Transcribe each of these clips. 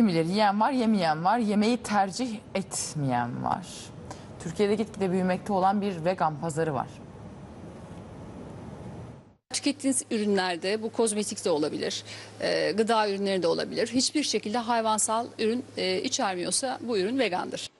Kim bilir yiyen var, yemeyen var, yemeği tercih etmeyen var. Türkiye'de gitgide büyümekte olan bir vegan pazarı var. Tükettiğiniz ürünlerde bu kozmetik de olabilir, e, gıda ürünleri de olabilir. Hiçbir şekilde hayvansal ürün e, içermiyorsa bu ürün vegandır.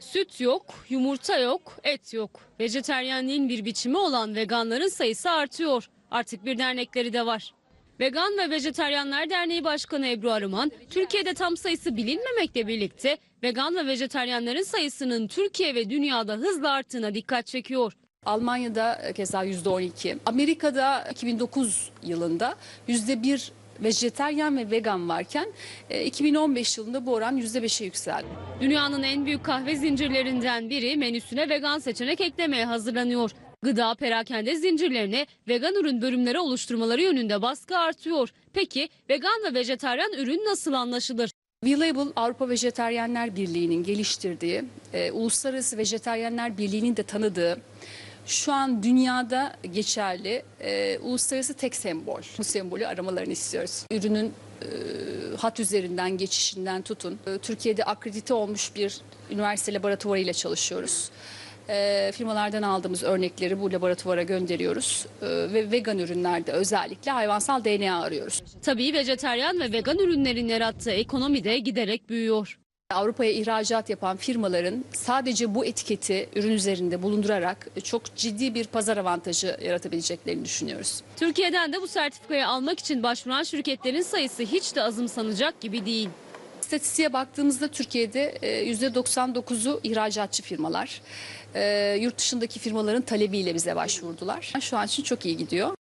Süt yok, yumurta yok, et yok. Vejeteryenliğin bir biçimi olan veganların sayısı artıyor. Artık bir dernekleri de var. Vegan ve Vejeteryanlar Derneği Başkanı Ebru Arıman, Türkiye'de tam sayısı bilinmemekle birlikte vegan ve vejeteryanların sayısının Türkiye ve dünyada hızla arttığına dikkat çekiyor. Almanya'da e, keza %12, Amerika'da 2009 yılında %1 vejeteryan ve vegan varken e, 2015 yılında bu oran %5'e yükseldi. Dünyanın en büyük kahve zincirlerinden biri menüsüne vegan seçenek eklemeye hazırlanıyor. Gıda perakende zincirlerine vegan ürün bölümleri oluşturmaları yönünde baskı artıyor. Peki vegan ve vejetaryen ürün nasıl anlaşılır? V-Label Avrupa Vejeteryenler Birliği'nin geliştirdiği, e, Uluslararası Vejeteryenler Birliği'nin de tanıdığı, şu an dünyada geçerli e, uluslararası tek sembol. Bu sembolü aramalarını istiyoruz. Ürünün e, hat üzerinden geçişinden tutun. E, Türkiye'de akredite olmuş bir üniversite laboratuvarıyla çalışıyoruz. E, firmalardan aldığımız örnekleri bu laboratuvara gönderiyoruz E, ve vegan ürünlerde özellikle hayvansal DNA arıyoruz. Tabii vejeteryan ve vegan ürünlerin yarattığı ekonomi de giderek büyüyor. Avrupa'ya ihracat yapan firmaların sadece bu etiketi ürün üzerinde bulundurarak çok ciddi bir pazar avantajı yaratabileceklerini düşünüyoruz. Türkiye'den de bu sertifikayı almak için başvuran şirketlerin sayısı hiç de azımsanacak gibi değil. İstatistiğe baktığımızda Türkiye'de e, %99'u ihracatçı firmalar. E, Yurt dışındaki firmaların talebiyle bize başvurdular. Şu an için çok iyi gidiyor.